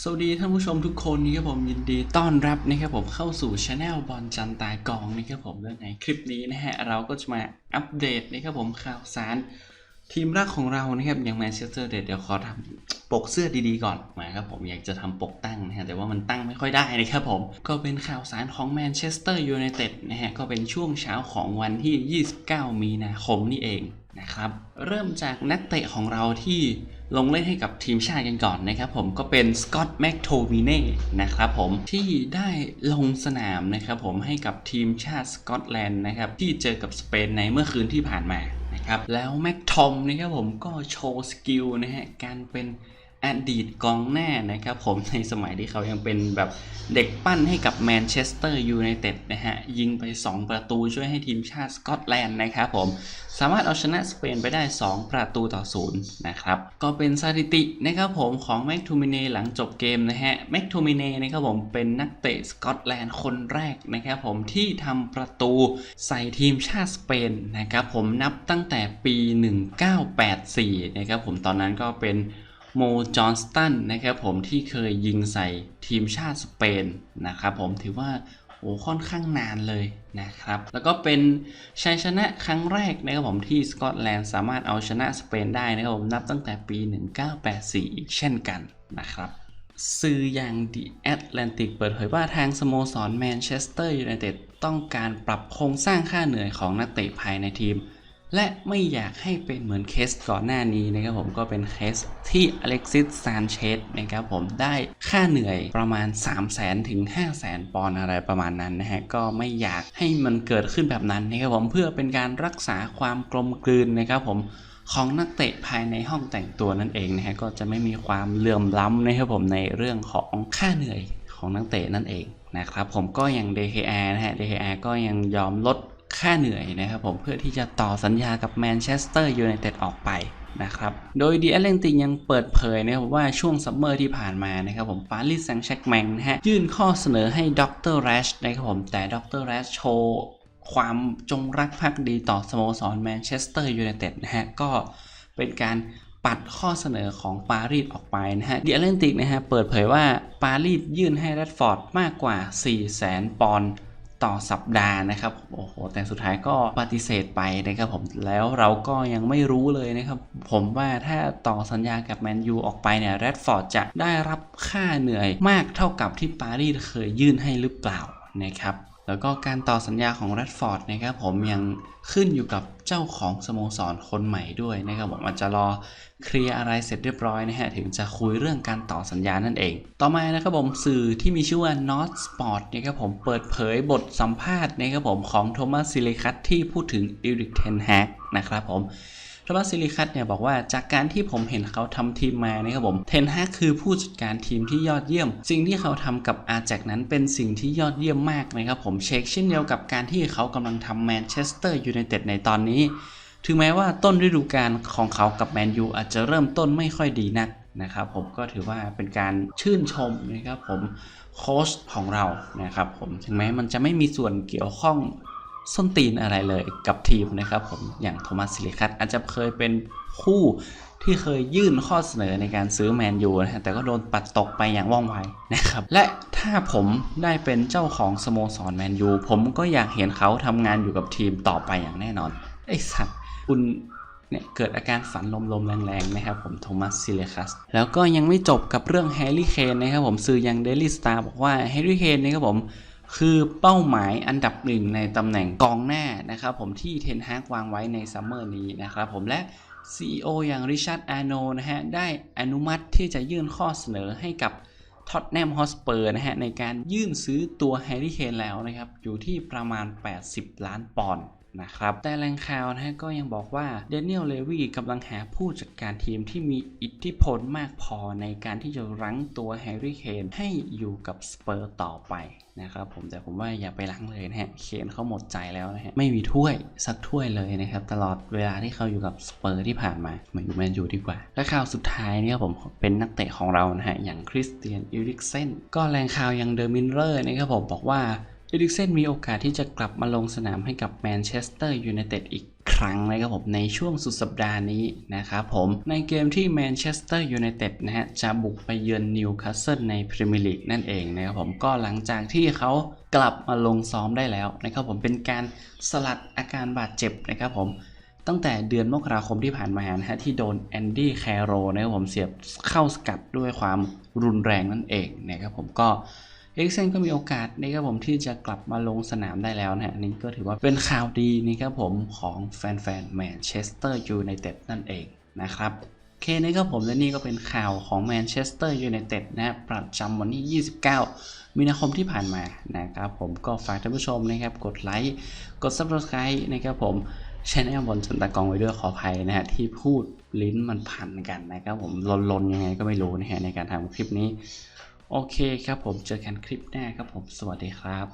สวัสดีท่านผู้ชมทุกคนนะครับผมยินดีต้อนรับนะครับผมเข้าสู่ช anel บอลจันตากองนะครับผมและในคลิปนี้นะฮะเราก็จะมาอัปเดตนะครับผมข่าวสาร ทีมรักของเรานะครับอย่างแมนเชสเตอร์เดเดี๋ยวขอทำปกเสื้อดีๆก่อนมาครับผมอยากจะทำปกตั้งนะฮะแต่ว่ามันตั้งไม่ค่อยได้นะครับผมก็เป็นข่าวสารของแมนเชสเตอร์ยูไนเต็ดนะฮะก็เป็นช่วงเช้าของวันที่ 29 มีนาคมนี่เอง นะครับเริ่มจากนักเตะของเราที่ลงเล่นให้กับทีมชาติกันก่อนนะครับผมก็เป็นสกอตแม็กโทมิเน่นะครับผมที่ได้ลงสนามนะครับผมให้กับทีมชาติสกอตแลนด์นะครับที่เจอกับสเปนในเมื่อคืนที่ผ่านมานะครับแล้วแม็กทอมนะครับผมก็โชว์สกิลนะฮะการเป็น อดีตกองหน้านะครับผมในสมัยที่เขายังเป็นแบบเด็กปั้นให้กับแมนเชสเตอร์ยูไนเต็ดนะฮะ ยิงไป 2 ประตูช่วยให้ทีมชาติสกอตแลนด์นะครับผม สามารถเอาชนะสเปนไปได้ 2 ประตูต่อศูนย์นะครับ ก็เป็นสถิตินะครับผมของแม็กทูมิเน่หลังจบเกมนะฮะแม็กทูมิเน่นะครับผมเป็นนักเตะสกอตแลนด์คนแรกนะครับผมที่ทำประตูใส่ทีมชาติสเปนนะครับผมนับตั้งแต่ปี 1984นะครับผมตอนนั้นก็เป็น โมจอห์นสตันนะครับผมที่เคยยิงใส่ทีมชาติสเปนนะครับผมถือว่าโอ้ค่อนข้างนานเลยนะครับ แล้วก็เป็นชัยชนะครั้งแรกนะครับผมที่สกอตแลนด์สามารถเอาชนะสเปนได้นะครับผมนับตั้งแต่ปี 1984 อีกเช่นกันนะครับ สื่ออย่าง The Atlantic เปิดเผยว่าทางสโมสรแมนเชสเตอร์ยูไนเต็ดต้องการปรับโครงสร้างค่าเหนื่อยของนักเตะภายในทีม และไม่อยากให้เป็นเหมือนเคสก่อนหน้านี้นะครับผมก็เป็นเคสที่อเล็กซิสซานเชสนะครับผมได้ค่าเหนื่อยประมาณ 3 0 0 0 0 0ถึง 5 0 0 0 0 0ปอนอะไรประมาณนั้นนะฮะก็ไม่อยากให้มันเกิดขึ้นแบบนั้นนะครับผมเพื่อเป็นการรักษาความกลมกลืนนะครับผมของนักเตะภายในห้องแต่งตัวนั่นเองนะฮะก็จะไม่มีความเลื่อมล้ำนะครับผมในเรื่องของค่าเหนื่อยของนักเตะนั่นเองนะครับผมก็อย่าง DKR นะฮะ DKR ก็ยังยอมลด ค่าเหนื่อยนะครับผมเพื่อที่จะต่อสัญญากับแมนเชสเตอร์ยูไนเต็ดออกไปนะครับโดยดีแอตแลนติกยังเปิดเผยนะครับว่าช่วงซัมเมอร์ที่ผ่านมานะครับผมปารีสแซงต์แชร์กแมงนะฮะยื่นข้อเสนอให้ด็อกเตอร์แรชนะครับผมแต่ด็อกเตอร์แรชโชว์ความจงรักภักดีต่อสโมสรแมนเชสเตอร์ยูไนเต็ดนะฮะก็เป็นการปัดข้อเสนอของปารีสออกไปนะฮะเดียเลนติกนะฮะเปิดเผยว่าปารีสยื่นให้แรดฟอร์ดมากกว่า 4 0 0แสนปอนด์ ต่อสัปดาห์นะครับโอ้โหแต่สุดท้ายก็ปฏิเสธไปนะครับผมแล้วเราก็ยังไม่รู้เลยนะครับ ผมว่าถ้าต่อสัญญากับแมนยูออกไปเนี่ยแรดฟอร์ดจะได้รับค่าเหนื่อยมากเท่ากับที่ปารีสเคยยื่นให้หรือเปล่านะครับ แล้วก็การต่อสัญญาของแรดฟอร์ดนะครับผมยังขึ้นอยู่กับเจ้าของสโมสรคนใหม่ด้วยนะครับผมอาจจะรอเคลียร์อะไรเสร็จเรียบร้อยนะฮะถึงจะคุยเรื่องการต่อสัญญานั่นเอง ต่อมานะครับผมสื่อที่มีชื่อว่า North Sport นะครับผมเปิดเผยบทสัมภาษณ์นะครับผมของโทมัสซิเลคัตที่พูดถึงอีริกเทนแฮกนะครับผม โทมัสซิลิคัตเนี่ยบอกว่าจากการที่ผมเห็นเขาทำทีมมานะครับผมเทนฮากคือผู้จัดการทีมที่ยอดเยี่ยม สิ่งที่เขาทำกับอาแจกนั้นเป็นสิ่งที่ยอดเยี่ยมมากนะครับผมเช็คเช่นเดียวกับการที่เขากำลังทำแมนเชสเตอร์ยูไนเต็ดในตอนนี้ ถึงแม้ว่าต้นฤดูกาลของเขากับแมนยูอาจจะเริ่มต้นไม่ค่อยดีนักนะครับผมก็ถือว่าเป็นการชื่นชมนะครับผมโค้ชของเรานะครับผมถึงแม้มันจะไม่มีส่วนเกี่ยวข้อง ส้นตีนอะไรเลยกับทีมนะครับผมอย่างโทมัสซิลิคัตอาจจะเคยเป็นคู่ที่เคยยื่นข้อเสนอในการซื้อแมนยูนะฮะแต่ก็โดนปัดตกไปอย่างว่องไวนะครับ และถ้าผมได้เป็นเจ้าของสโมสรแมนยูผมก็อยากเห็นเขาทำงานอยู่กับทีมต่อไปอย่างแน่นอน ไอ้สัตว์คุณเนี่ยเกิดอาการฝันลมๆแรงๆนะครับผมโทมัสซิเลคัส แล้วก็ยังไม่จบกับเรื่องแฮร์รี่เคนนะครับผมสื่ออย่างเดลี่สตาร์บอกว่าแฮร์รี่เคนนะครับผม คือเป้าหมายอันดับหนึ่งในตำแหน่งกองหน้านะครับผมที่เทนฮากวางไว้ในซัมเมอร์นี้นะครับผมและ CEO อย่างริชาร์ดอาโนนะฮะได้อนุมัติที่จะยื่นข้อเสนอให้กับท็อตแนมฮอสเปอร์นะฮะในการยื่นซื้อตัวแฮร์รี่เคนแล้วนะครับ อยู่ที่ประมาณ 80 ล้านปอนด์ นะครับแต่แหล่งข่าวนะฮะก็ยังบอกว่าเดนิเอลเลวีกำลังหาผู้จัดการทีมที่มีอิทธิพลมากพอในการที่จะรั้งตัวแฮร์รี่เคนให้อยู่กับสเปอร์ต่อไปนะครับผมแต่ผมว่าอย่าไปรั้งเลยนะฮะเคนเขาหมดใจแล้วนะฮะไม่มีถ้วยสักถ้วยเลยนะครับตลอดเวลาที่เขาอยู่กับสเปอร์ที่ผ่านมามาอยู่แมนยูดีกว่า และข่าวสุดท้ายเนี่ยผมเป็นนักเตะของเรานะฮะอย่างคริสเตียนอิริกเซนก็แหล่งข่าวอย่างเดอะมินเลอร์นะครับผมบอกว่า เอริกเซนมีโอกาสที่จะกลับมาลงสนามให้กับแมนเชสเตอร์ยูไนเต็ดอีกครั้งนะครับผมในช่วงสุดสัปดาห์นี้นะครับผมในเกมที่แมนเชสเตอร์ยูไนเต็ดนะฮะจะบุกไปเยือนนิวคาสเซิลในพรีเมียร์ลีกนั่นเองนะครับผมก็หลังจากที่เขากลับมาลงซ้อมได้แล้วนะครับผมเป็นการสลัดอาการบาดเจ็บนะครับผมตั้งแต่เดือนมกราคมที่ผ่านมานะฮะที่โดนแอนดี้แคโรนะครับผมเสียบเข้าสกัดด้วยความรุนแรงนั่นเองนะครับผมก็ เอ็กเซนก็มีโอกาสนะครับผมที่จะกลับมาลงสนามได้แล้วนะฮะอันนี้ก็ถือว่าเป็นข่าวดีนะครับผมของแฟนๆแมนเชสเตอร์ยูไนเต็ดนั่นเองนะครับโอเคนะครับผมและนี่ก็เป็นข่าวของแมนเชสเตอร์ยูไนเต็ดนะประจำวันที่ 29 มีนาคมที่ผ่านมานะครับผมก็ฝากท่านผู้ชมนะครับกดไลค์กด subscribe นะครับผมชแนลบนจนตากองไว้ด้วยขออภัยนะฮะที่พูดลิ้นมันพันกันนะครับผมลนๆยังไงก็ไม่รู้นะฮะในการทำคลิปนี้ โอเคครับผมเจอกันคลิปหน้าครับผมสวัสดีครับ